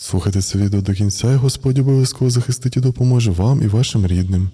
Слухайте це відео до кінця, і Господь обов'язково захистить і допоможе вам і вашим рідним.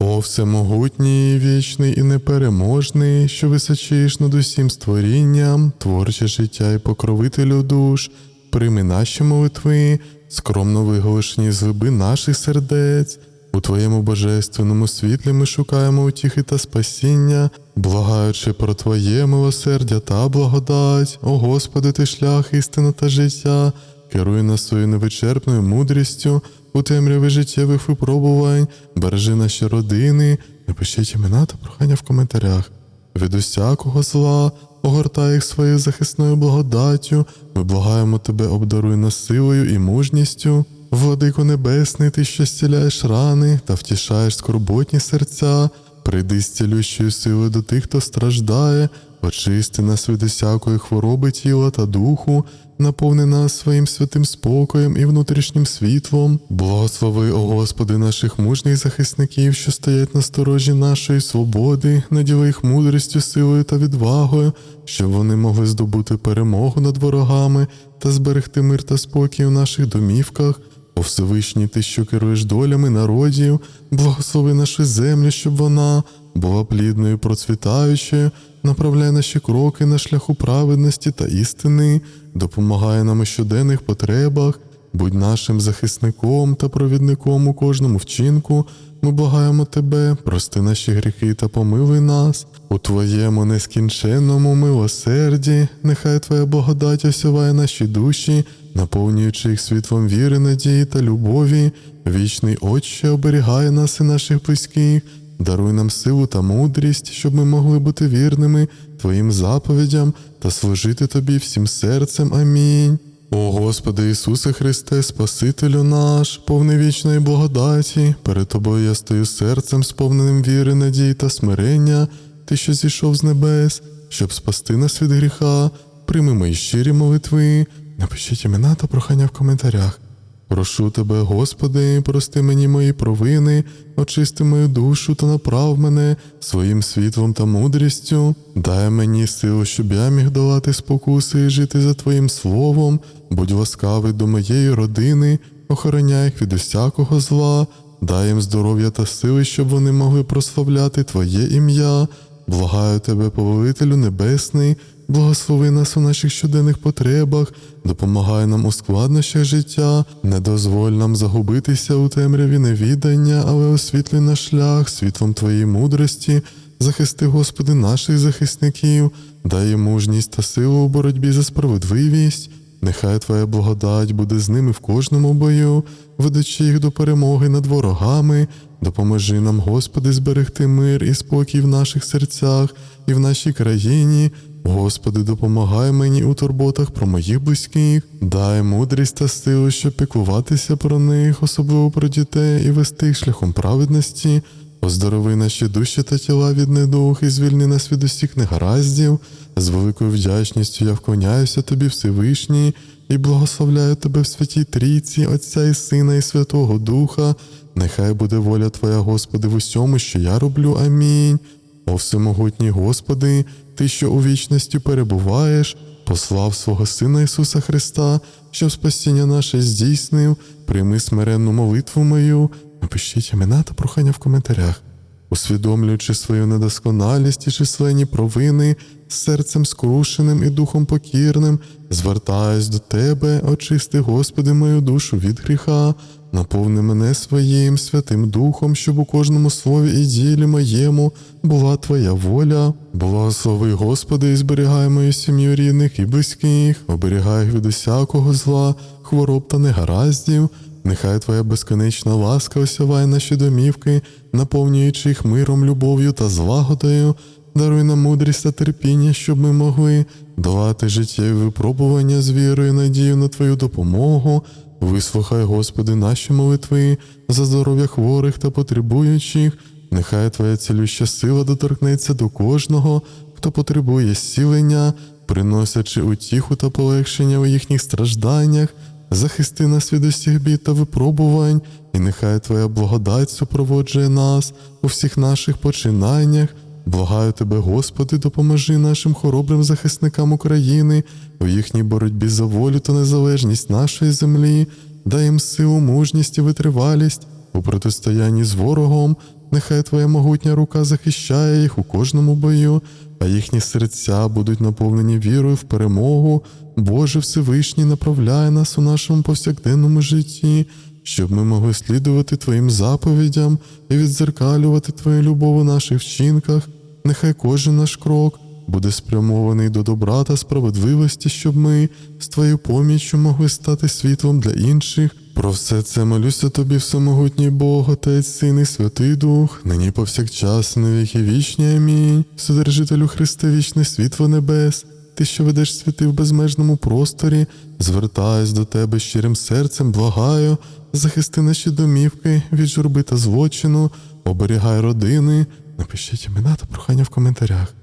О всемогутній, вічний і непереможний, що височиш над усім створінням, творче життя і покровителю душ, прийми наші молитви, скромно виголошені з глиби наших сердець. У Твоєму божественному світлі ми шукаємо утіхи та спасіння, благаючи про Твоє милосердя та благодать. О Господи, ти шлях, істина та життя, керуй нас своєю невичерпною мудрістю у темряві життєвих випробувань, бережи наші родини, напишіть імена та прохання в коментарях. Від усякого зла, огортай їх своєю захисною благодаттю, ми благаємо тебе, обдаруй нас силою і мужністю. Владико Небесний, ти що зціляєш рани та втішаєш скорботні серця, прийди з цілющою силою до тих, хто страждає, очисти нас від усякої хвороби тіла та духу, наповни нас своїм святим спокоєм і внутрішнім світлом. Благослови, о Господи, наших мужніх захисників, що стоять на сторожі нашої свободи, наділи їх мудрістю, силою та відвагою, щоб вони могли здобути перемогу над ворогами та зберегти мир та спокій у наших домівках. О Всевишній, ти, що керуєш долями народів, благослови нашу землю, щоб вона була плідною, процвітаючою, направляй наші кроки на шляху праведності та істини, допомагає нам у щоденних потребах, будь нашим захисником та провідником у кожному вчинку. Ми благаємо тебе, прости наші гріхи та помилуй нас. У Твоєму нескінченному милосерді, нехай Твоя благодать осяває наші душі, наповнюючи їх світлом віри, надії та любові, вічний Отче оберігає нас і наших близьких, даруй нам силу та мудрість, щоб ми могли бути вірними Твоїм заповідям та служити Тобі всім серцем. Амінь. О Господи Ісусе Христе, Спасителю наш, повний вічної благодаті, перед Тобою я стою серцем, сповненим віри, надії та смирення, Ти, що зійшов з небес, щоб спасти нас від гріха, прийми мої щирі молитви, напишіть імена та прохання в коментарях. Прошу тебе, Господи, прости мені мої провини, очисти мою душу та направ мене своїм світлом та мудрістю. Дай мені силу, щоб я міг долати спокуси і жити за Твоїм словом. Будь ласкавий до моєї родини, охороняй їх від усякого зла, дай їм здоров'я та сили, щоб вони могли прославляти Твоє ім'я. Благаю тебе, повелителю небесний, благослови нас у наших щоденних потребах, допомагай нам у складнощах життя, не дозволь нам загубитися у темряві невідання, але освітлюй наш шлях світлом Твоєї мудрості, захисти, Господи, наших захисників, дай мужність та силу у боротьбі за справедливість. Нехай Твоя благодать буде з ними в кожному бою, ведучи їх до перемоги над ворогами. Допоможи нам, Господи, зберегти мир і спокій в наших серцях і в нашій країні. Господи, допомагай мені у турботах про моїх близьких, дай мудрість та силу, щоб піклуватися про них, особливо про дітей і вести їх шляхом праведності. Оздорови наші душі та тіла від недух і звільни нас від усіх негараздів. З великою вдячністю я вклоняюся тобі, Всевишній, і благословляю тебе в святій трійці, Отця і Сина, і Святого Духа. Нехай буде воля Твоя, Господи, в усьому, що я роблю. Амінь. О всемогутній Господи, Ти, що у вічності перебуваєш, послав свого Сина Ісуса Христа, щоб спасіння наше здійснив, прийми смиренну молитву мою, напишіть імена та прохання в коментарях. Усвідомлюючи свою недосконалість і численні провини, серцем скрушеним і духом покірним, звертаюсь до Тебе, очисти, Господи, мою душу від гріха, наповни мене своїм святим духом, щоб у кожному слові і ділі моєму була Твоя воля. Благослови, Господи, і зберігай мою сім'ю рідних і близьких, оберігай їх від усякого зла, хвороб та негараздів. Нехай Твоя безконечна ласка осяває наші домівки, наповнюючи їх миром, любов'ю та злагодою. Даруй нам мудрість та терпіння, щоб ми могли долати життєві випробування з вірою, надію на Твою допомогу. Вислухай, Господи, наші молитви за здоров'я хворих та потребуючих. Нехай Твоя цілюща сила доторкнеться до кожного, хто потребує зцілення, приносячи утіху та полегшення у їхніх стражданнях. Захисти нас від усіх бід та випробувань, і нехай Твоя благодать супроводжує нас у всіх наших починаннях. Благаю тебе, Господи, допоможи нашим хоробрим захисникам України у їхній боротьбі за волю та незалежність нашої землі, дай їм силу, мужність і витривалість у протистоянні з ворогом. Нехай Твоя могутня рука захищає їх у кожному бою, а їхні серця будуть наповнені вірою в перемогу. Боже Всевишній направляє нас у нашому повсякденному житті, щоб ми могли слідувати Твоїм заповідям і відзеркалювати Твою любов у наших вчинках. Нехай кожен наш крок буде спрямований до добра та справедливості, щоб ми з Твоєю поміччю могли стати світлом для інших. Про все це молюся тобі, всемогутній Бог, Отець, Син і Святий Дух, нині повсякчас, на віки вічні. Амінь. Вседержителю Христе, вічне світло небес, ти, що ведеш світи в безмежному просторі, звертаюсь до тебе щирим серцем, благаю, захисти наші домівки від журби та злочину, оберігай родини. Напишіть імена та прохання в коментарях.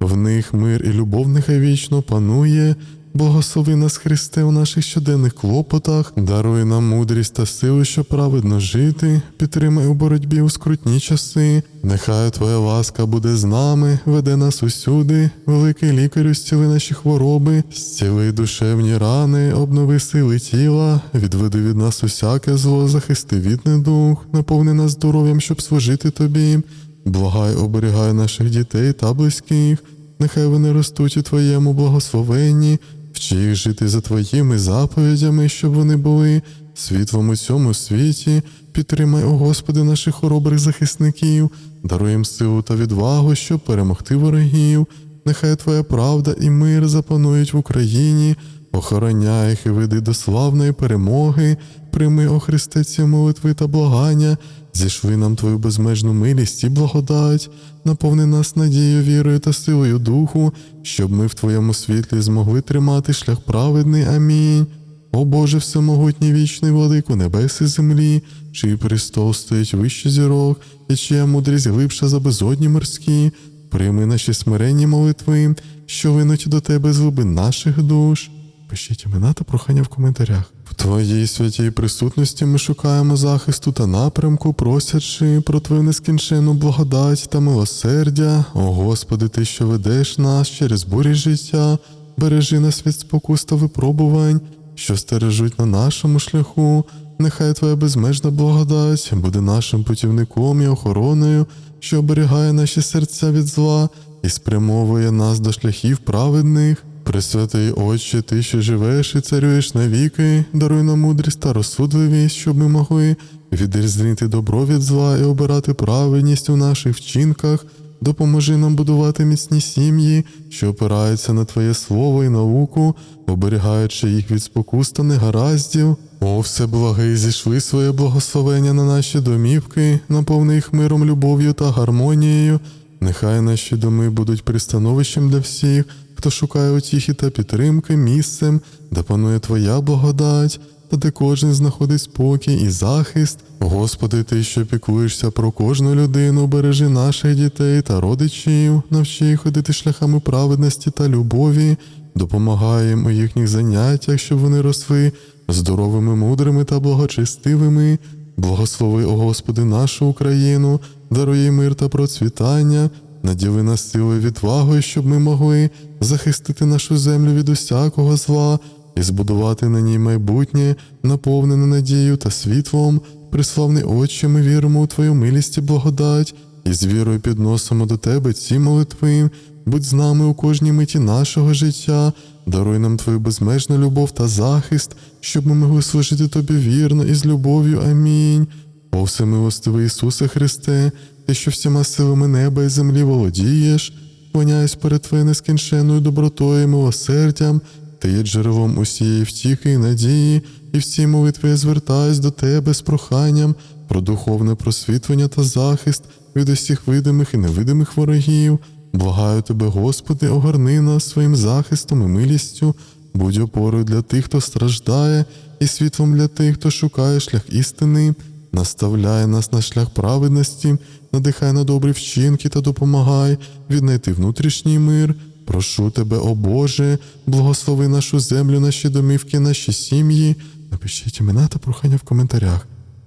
В них мир і любов нехай вічно панує. Благослови нас, Христе, у наших щоденних клопотах, даруй нам мудрість та силу, щоб праведно жити, підтримай у боротьбі у скрутні часи. Нехай Твоя ласка буде з нами, веде нас усюди, великий лікарю, зціли наші хвороби, зціли душевні рани, обнови сили тіла, відведи від нас усяке зло, захисти від недух, наповни нас здоров'ям, щоб служити тобі. Благай, оберігай наших дітей та близьких, нехай вони ростуть у Твоєму благословенні, вчи їх жити за Твоїми заповідями, щоб вони були світлом у цьому світі. Підтримай, о Господи, наших хоробрих захисників, даруй їм силу та відвагу, щоб перемогти ворогів. Нехай Твоя правда і мир запанують в Україні, охороняй їх і веди до славної перемоги. Прийми, о Христе, ці молитви та благання, зішви нам Твою безмежну милість і благодать, наповни нас надією, вірою та силою Духу, щоб ми в Твоєму світлі змогли тримати шлях праведний. Амінь. О Боже, всемогутній вічний владику небес і землі, чий престол стоїть вище зірок, і чия мудрість глибша за безодні морські, прийми наші смиренні молитви, що винуть до Тебе з глибин наших душ. Пишіть імена та прохання в коментарях. В Твоїй святій присутності ми шукаємо захисту та напрямку, просячи про Твою нескінченну благодать та милосердя. О Господи, Ти, що ведеш нас через бурі життя, бережи нас від спокус та випробувань, що стережуть на нашому шляху. Нехай Твоя безмежна благодать буде нашим путівником і охороною, що оберігає наші серця від зла і спрямовує нас до шляхів праведних. Пресвятий Отче, Ти, що живеш і царюєш навіки, даруй нам мудрість та розсудливість, щоб ми могли відрізнити добро від зла і обирати праведність у наших вчинках. Допоможи нам будувати міцні сім'ї, що опираються на Твоє слово і науку, оберігаючи їх від спокус та негараздів. О, всеблагий, зійшли своє благословення на наші домівки, наповни їх миром, любов'ю та гармонією. Нехай наші доми будуть пристановищем для всіх, хто шукає утіхи та підтримки, місцем, де панує Твоя благодать, та де кожен знаходить спокій і захист. Господи, Ти, що піклуєшся про кожну людину, бережи наших дітей та родичів, навчи їх ходити шляхами праведності та любові, допомагай у їхніх заняттях, щоб вони росли здоровими, мудрими та благочестивими. Благослови, о Господи, нашу Україну, даруй мир та процвітання, наділи нас силою відвагою, щоб ми могли захистити нашу землю від усякого зла і збудувати на ній майбутнє, наповнене надією та світлом. Приславний Отче, ми віримо у Твою милість і благодать, і з вірою підносимо до Тебе ці молитви. Будь з нами у кожній миті нашого життя, даруй нам Твою безмежну любов та захист, щоб ми могли служити Тобі вірно і з любов'ю. Амінь. О всемилостивий Ісусе Христе, Ти, що всіма силами неба і землі володієш, воняюсь перед Твоєю нескінченною добротою і милосердям, Ти є джерелом усієї втіхи і надії, і в цій молитві я звертаюсь до Тебе з проханням про духовне просвітлення та захист від усіх видимих і невидимих ворогів. Благаю тебе, Господи, огорни нас своїм захистом і милістю, будь опорою для тих, хто страждає, і світлом для тих, хто шукає шлях істини, наставляй нас на шлях праведності, надихай на добрі вчинки та допомагай віднайти внутрішній мир. Прошу тебе, о Боже, благослови нашу землю, наші домівки, наші сім'ї. Напишіть імена та прохання в коментарях.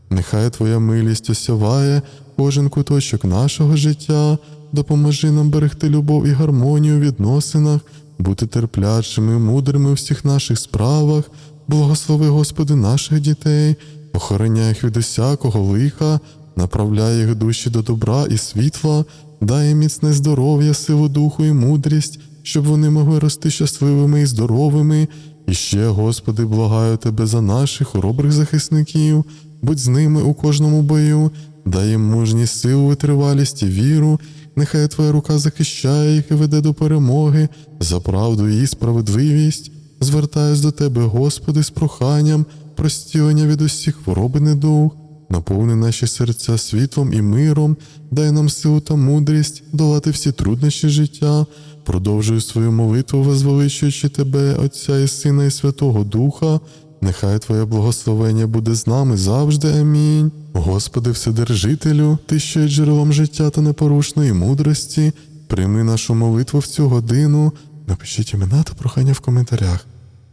Нехай Твоя милість осяває кожен куточок нашого життя, допоможи нам берегти любов і гармонію у відносинах, бути терплячими, мудрими у всіх наших справах. Благослови, Господи, наших дітей, охороняй їх від усякого лиха, направляй їх душі до добра і світла, дай їм міцне здоров'я, силу духу і мудрість, щоб вони могли рости щасливими і здоровими. І ще, Господи, благаю Тебе за наших хоробрих захисників, будь з ними у кожному бою, дай їм мужність, силу, витривалість і віру. Нехай Твоя рука захищає їх і веде до перемоги, за правду і справедливість. Звертаюсь до Тебе, Господи, з проханням, про зцілення від усіх хвороб і недуг. Наповни наші серця світлом і миром, дай нам силу та мудрість долати всі труднощі життя. Продовжую свою молитву, возвеличуючи Тебе, Отця і Сина і Святого Духа. Нехай Твоє благословення буде з нами завжди. Амінь. Господи, Вседержителю, Ти що є джерелом життя та непорушної мудрості, прийми нашу молитву в цю годину. Напишіть імена та прохання в коментарях.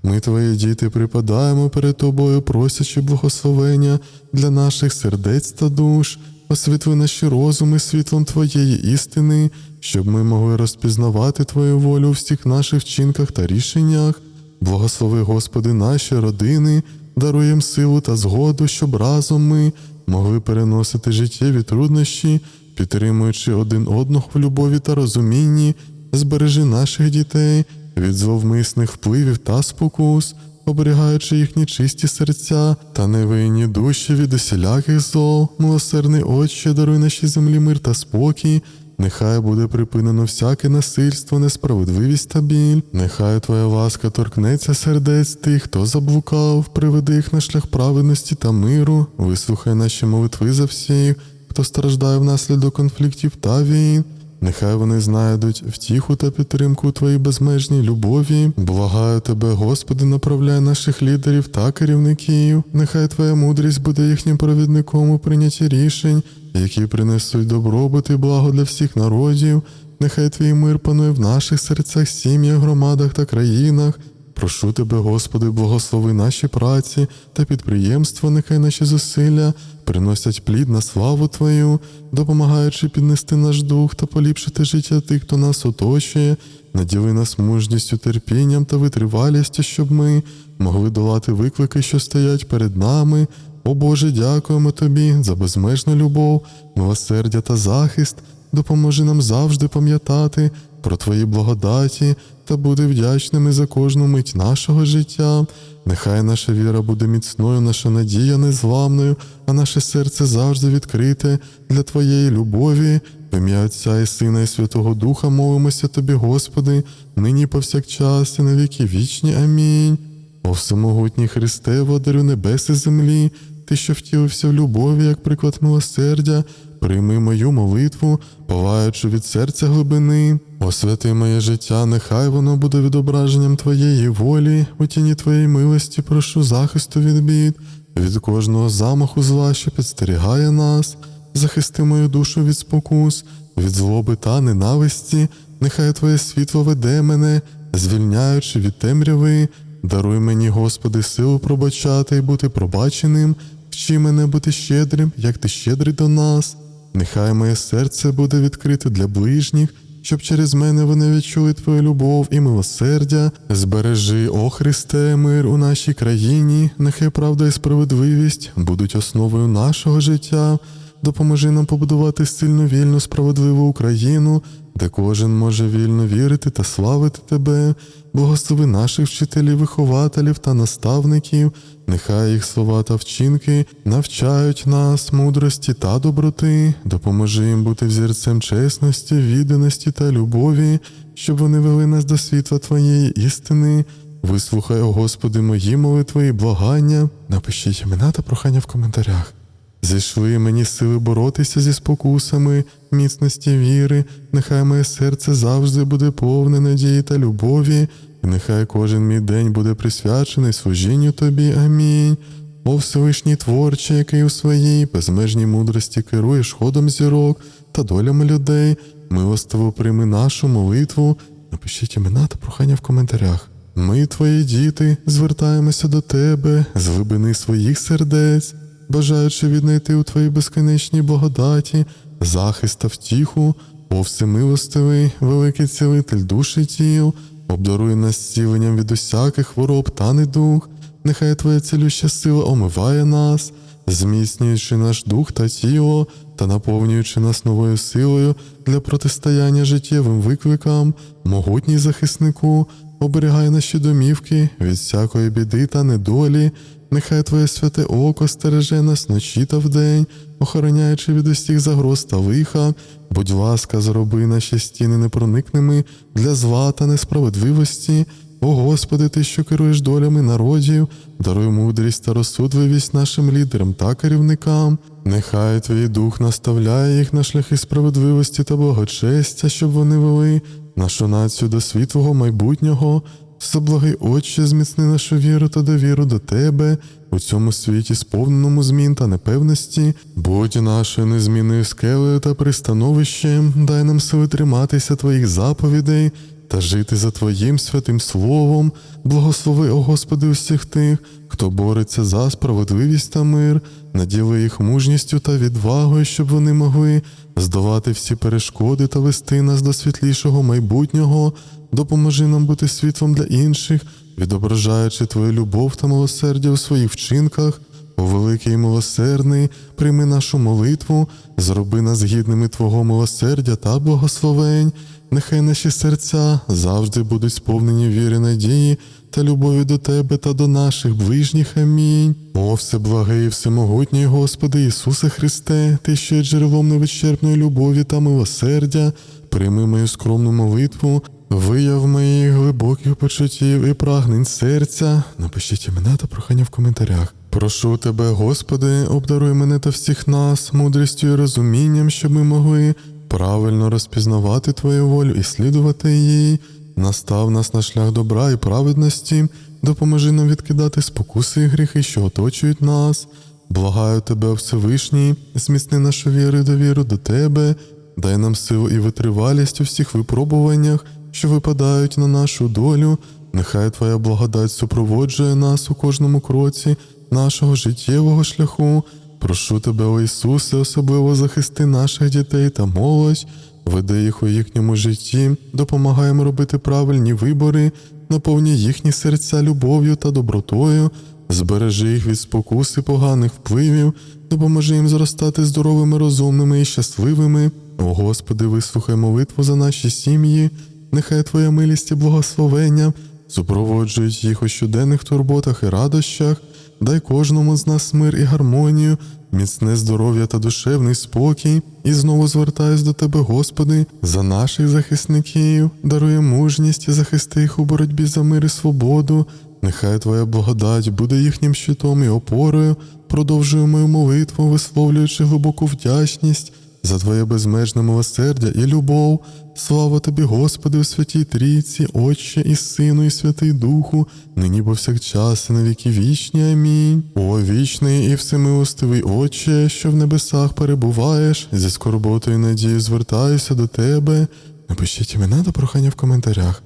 Ми, твої діти, припадаємо перед тобою, просячи благословення для наших сердець та душ, освітли наші розуми світлом Твоєї істини, щоб ми могли розпізнавати Твою волю у всіх наших вчинках та рішеннях. Благослови, Господи, наші родини, даруй їм силу та згоду, щоб разом ми могли переносити життєві труднощі, підтримуючи один одного в любові та розумінні, збережи наших дітей від зловмисних впливів та спокус, оберігаючи їхні чисті серця та невинні душі від усіляких зол, милосердний Отче, даруй нашій землі мир та спокій. Нехай буде припинено всяке насильство, несправедливість та біль. Нехай Твоя ласка торкнеться сердець тих, хто заблукав, приведи їх на шлях праведності та миру, вислухай наші молитви за всіх, хто страждає внаслідок конфліктів та війн. Нехай вони знайдуть втіху та підтримку Твоїй безмежній любові. Благаю Тебе, Господи, направляй наших лідерів та керівників. Нехай Твоя мудрість буде їхнім провідником у прийнятті рішень, які принесуть добробут і благо для всіх народів. Нехай Твій мир панує в наших серцях, сім'ях, громадах та країнах. Прошу тебе, Господи, благослови наші праці та підприємства, нехай наші зусилля приносять плід на славу Твою, допомагаючи піднести наш дух та поліпшити життя тих, хто нас оточує, наділи нас мужністю, терпінням та витривалістю, щоб ми могли долати виклики, що стоять перед нами. О Боже, дякуємо Тобі за безмежну любов, милосердя та захист. Допоможи нам завжди пам'ятати про Твої благодаті та бути вдячними за кожну мить нашого життя. Нехай наша віра буде міцною, наша надія незламною, а наше серце завжди відкрите для Твоєї любові. В ім'я Отця і Сина і Святого Духа молимося Тобі, Господи, нині повсякчас і на віки вічні. Амінь. О всемогутній Христе, водарю небес і землі, Ти, що втілився в любові, як приклад милосердя, прийми мою молитву, палаючи від серця глибини. Освяти моє життя, нехай воно буде відображенням Твоєї волі, у тіні Твоєї милості прошу захисту від бід, від кожного замаху зла, що підстерігає нас, захисти мою душу від спокус, від злоби та ненависті, нехай Твоє світло веде мене, звільняючи від темряви. Даруй мені, Господи, силу пробачати і бути пробаченим, вчи мене бути щедрим, як ти щедрий до нас. Нехай моє серце буде відкрите для ближніх, щоб через мене вони відчули Твою любов і милосердя. Збережи, о Христе, мир у нашій країні, нехай правда і справедливість будуть основою нашого життя. Допоможи нам побудувати сильну, вільну, справедливу Україну, де кожен може вільно вірити та славити Тебе. Благослови наших вчителів, вихователів та наставників, нехай їх слова та вчинки навчають нас мудрості та доброти, допоможи їм бути взірцем чесності, відданості та любові, щоб вони вели нас до світла Твоєї істини. Вислухай, о Господи, мої молитви і благання. Напишіть імена та прохання в коментарях. Зійшли мені сили боротися зі спокусами, міцності віри, нехай моє серце завжди буде повне надії та любові, і нехай кожен мій день буде присвячений служінню тобі. Амінь. О Всевишній творче, який у своїй безмежній мудрості керуєш ходом зірок та долями людей, милостиво прийми нашу молитву. Напишіть імена та прохання в коментарях. Ми, твої діти, звертаємося до тебе з глибини своїх сердець бажаючи віднайти у твоїй безконечній благодаті захист та втіху, О всемилостивий, великий цілитель душ і тіл, обдаруй нас зціленням від усяких хвороб та недуг, нехай Твоя цілюща сила омиває нас, зміцнюючи наш дух та тіло та наповнюючи нас новою силою для протистояння життєвим викликам, могутній захиснику, оберігай наші домівки від всякої біди та недолі. Нехай Твоє святе око стереже нас ночі та вдень, охороняючи від усіх загроз та лиха. Будь ласка, зроби наші стіни непроникними для зла та несправедливості. О Господи, Ти, що керуєш долями народів, даруй мудрість та розсудливість нашим лідерам та керівникам. Нехай Твій дух наставляє їх на шляхи справедливості та благочестя, щоб вони вели нашу націю до світлого майбутнього. Всеблагий Отче, зміцни нашу віру та довіру до Тебе у цьому світі, сповненому змін та непевності, будь нашою незмінною скелею та пристановищем, дай нам сили триматися Твоїх заповідей та жити за Твоїм святим Словом. Благослови, о Господи, усіх тих, хто бореться за справедливість та мир, наділи їх мужністю та відвагою, щоб вони могли здолати всі перешкоди та вести нас до світлішого майбутнього. Допоможи нам бути світлом для інших, відображаючи Твою любов та милосердя у своїх вчинках. О великий і милосердний, прийми нашу молитву, зроби нас гідними Твого милосердя та благословень. Нехай наші серця завжди будуть сповнені віри, надії та любові до Тебе та до наших ближніх. Амінь. О, всеблагий, всемогутній Господи Ісусе Христе, Ти, що є джерелом невичерпної любові та милосердя, прийми мою скромну молитву, вияв моїх глибоких почуттів і прагнень серця. Напишіть імена та прохання в коментарях. Прошу тебе, Господи, обдаруй мене та всіх нас, мудрістю і розумінням, щоб ми могли правильно розпізнавати Твою волю і слідувати їй. Настав нас на шлях добра і праведності, допоможи нам відкидати спокуси і гріхи, що оточують нас. Благаю тебе, Всевишній, зміцни нашу віру і довіру до Тебе, дай нам силу і витривалість у всіх випробуваннях, що випадають на нашу долю. Нехай Твоя благодать супроводжує нас у кожному кроці нашого життєвого шляху. Прошу тебе, о Ісусе, особливо захисти наших дітей та молодь, веди їх у їхньому житті, допомагаємо робити правильні вибори, наповні їхні серця любов'ю та добротою, збережи їх від спокус і поганих впливів, допоможи їм зростати здоровими, розумними і щасливими. О Господи, вислухай молитву за наші сім'ї, нехай Твоя милість і благословення супроводжують їх у щоденних турботах і радощах. Дай кожному з нас мир і гармонію, міцне здоров'я та душевний спокій, і знову звертаюсь до Тебе, Господи, за наших захисників, дарує мужність і захисти їх у боротьбі за мир і свободу. Нехай Твоя благодать буде їхнім щитом і опорою. Продовжую мою молитву, висловлюючи глибоку вдячність за Твоє безмежне милосердя і любов. Слава тобі, Господи, у святій Трійці, Отче і Сину, і Святий Духу, нині повсякчас і на віки вічні. Амінь. О вічний і всемилостивий Отче, що в небесах перебуваєш, зі скорботою і надією звертаюся до Тебе. Напишіть імена та прохання в коментарях.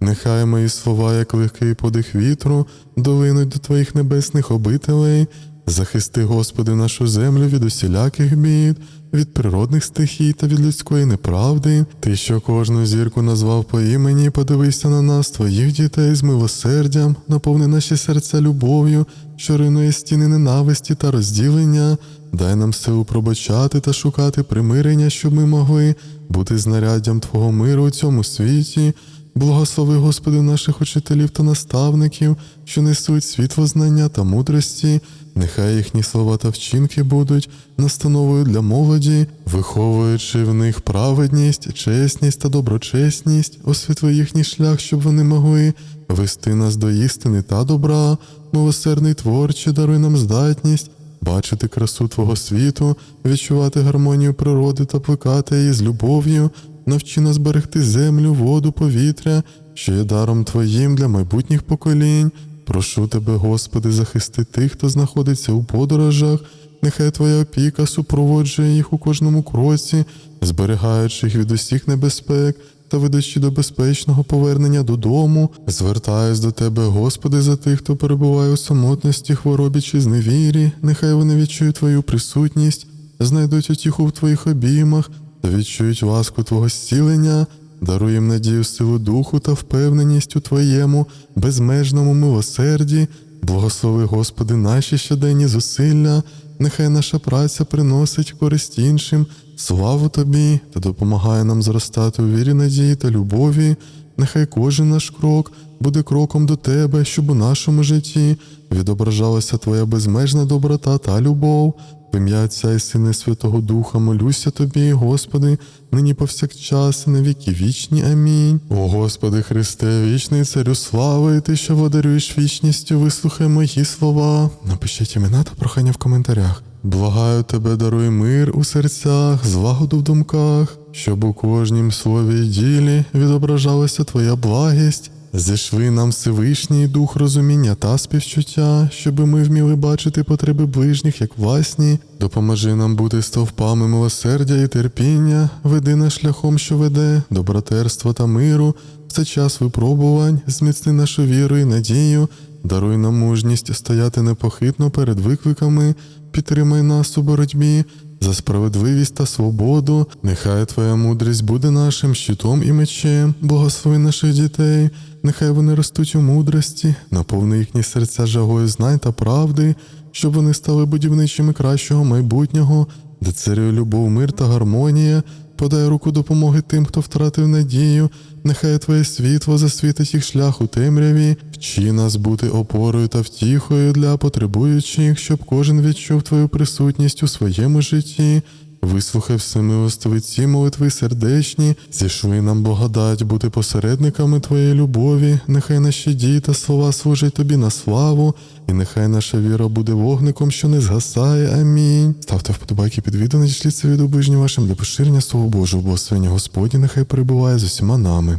Нехай мої слова, як легкий подих вітру, долинуть до Твоїх небесних обителей. Захисти, Господи, нашу землю від усіляких бід, від природних стихій та від людської неправди. Ти, що кожну зірку назвав по імені, подивися на нас, твоїх дітей, з милосердям, наповни наші серця любов'ю, що руйнує стіни ненависті та розділення. Дай нам силу пробачати та шукати примирення, щоб ми могли бути знаряддям Твого миру у цьому світі. Благослови, Господи, наших учителів та наставників, що несуть світло знання та мудрості. Нехай їхні слова та вчинки будуть настановою для молоді, виховуючи в них праведність, чесність та доброчесність, освітли їхній шлях, щоб вони могли вести нас до істини та добра, милосердний творче, даруй нам здатність. Бачити красу Твого світу, відчувати гармонію природи та плекати її з любов'ю, навчи нас берегти землю, воду, повітря, що є даром Твоїм для майбутніх поколінь. Прошу тебе, Господи, захисти тих, хто знаходиться у подорожах, нехай Твоя опіка супроводжує їх у кожному кроці, зберігаючи їх від усіх небезпек та ведучи до безпечного повернення додому. Звертаюсь до Тебе, Господи, за тих, хто перебуває у самотності, хворобі чи зневірі, нехай вони відчують Твою присутність, знайдуть утіху в Твоїх обіймах та відчують ласку Твого зцілення. Даруй їм надію, силу духу та впевненість у Твоєму безмежному милосерді. Благослови, Господи, наші щоденні зусилля, нехай наша праця приносить користь іншим, славу Тобі та допомагає нам зростати у вірі, надії та любові. Нехай кожен наш крок буде кроком до Тебе, щоб у нашому житті відображалася Твоя безмежна доброта та любов. В ім'я Отця і Сина і Святого Духа молюся Тобі, Господи, нині повсякчас на віки вічні. Амінь. О Господи Христе, вічний царю слави, Ти, що водарюєш вічністю, вислухай мої слова. Напишіть імена та прохання в коментарях. Благаю тебе, даруй мир у серцях, злагоду в думках, щоб у кожнім слові й ділі відображалася Твоя благість. Зішли нам Всевишній дух розуміння та співчуття, щоби ми вміли бачити потреби ближніх як власні. Допоможи нам бути стовпами милосердя і терпіння, веди нас шляхом, що веде до братерства та миру. В цей час випробувань, зміцни нашу віру і надію, даруй нам мужність стояти непохитно перед викликами, підтримай нас у боротьбі. За справедливість та свободу, нехай Твоя мудрість буде нашим щитом і мечем, благослови наших дітей, нехай вони ростуть у мудрості, наповни їхні серця жагою знань та правди, щоб вони стали будівничими кращого майбутнього, де царює любов, мир та гармонія. Подай руку допомоги тим, хто втратив надію, нехай Твоє світло засвітить їх шлях у темряві, вчи нас бути опорою та втіхою для потребуючих, щоб кожен відчув Твою присутність у своєму житті. Вислухай всемилостиві ці молитви сердечні, зійшли нам благодать бути посередниками Твоєї любові, нехай наші дії та слова служать Тобі на славу, і нехай наша віра буде вогником, що не згасає. Амінь. Ставте вподобайки під відео, надішліться від обижні вашим для поширення Слова Божого, благословення Господні, нехай перебуває з усіма нами.